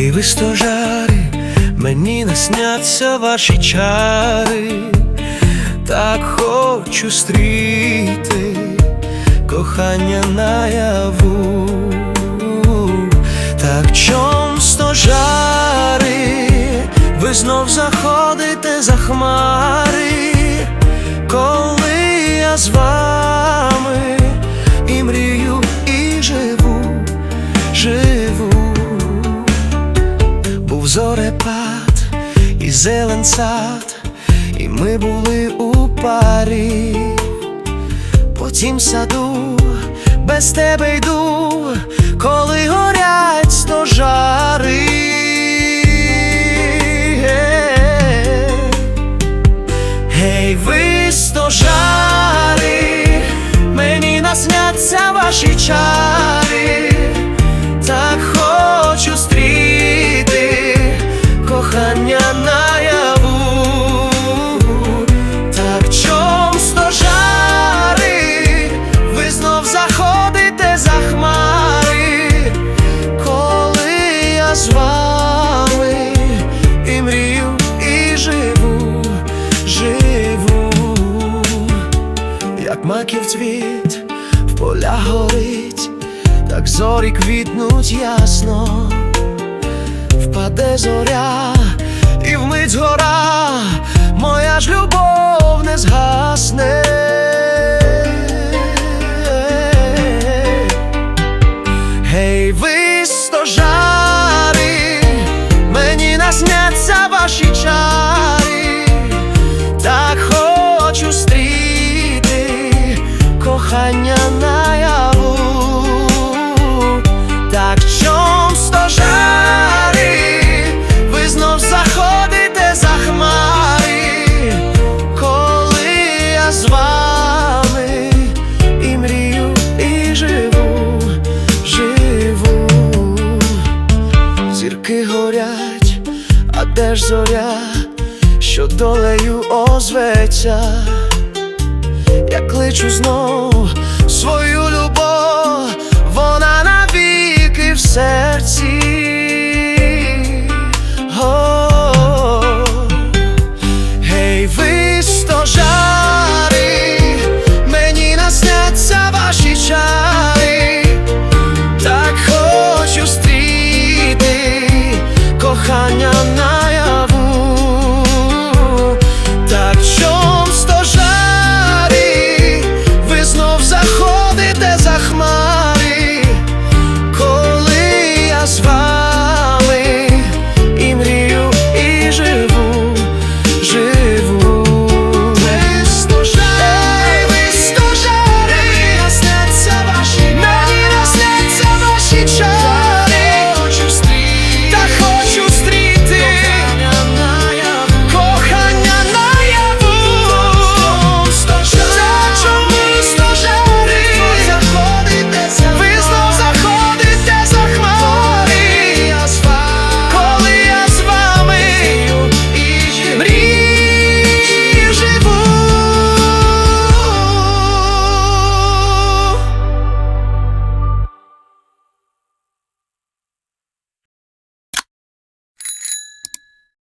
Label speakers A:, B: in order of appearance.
A: Гей, ви стожари, мені насняться ваші чари, так хочу стріти кохання наяву, так чом стожари, ви знов заходите за хмари, коли я з вами зелен сад, і ми були у парі, потім в саду без тебе йду, коли горять стожари. Гей, ви стожари, мені насняться ваші чари, як маків цвіт в поля горить, так зорі квітнуть ясно. Впаде зоря, і вмить гора, моя ж любов кохання наяву, так чом стожари, ви знов заходите за хмари, коли я з вами і мрію, і живу, живу, зірки горять, а де ж зоря, що долею озветься, я кличу знов свою любов.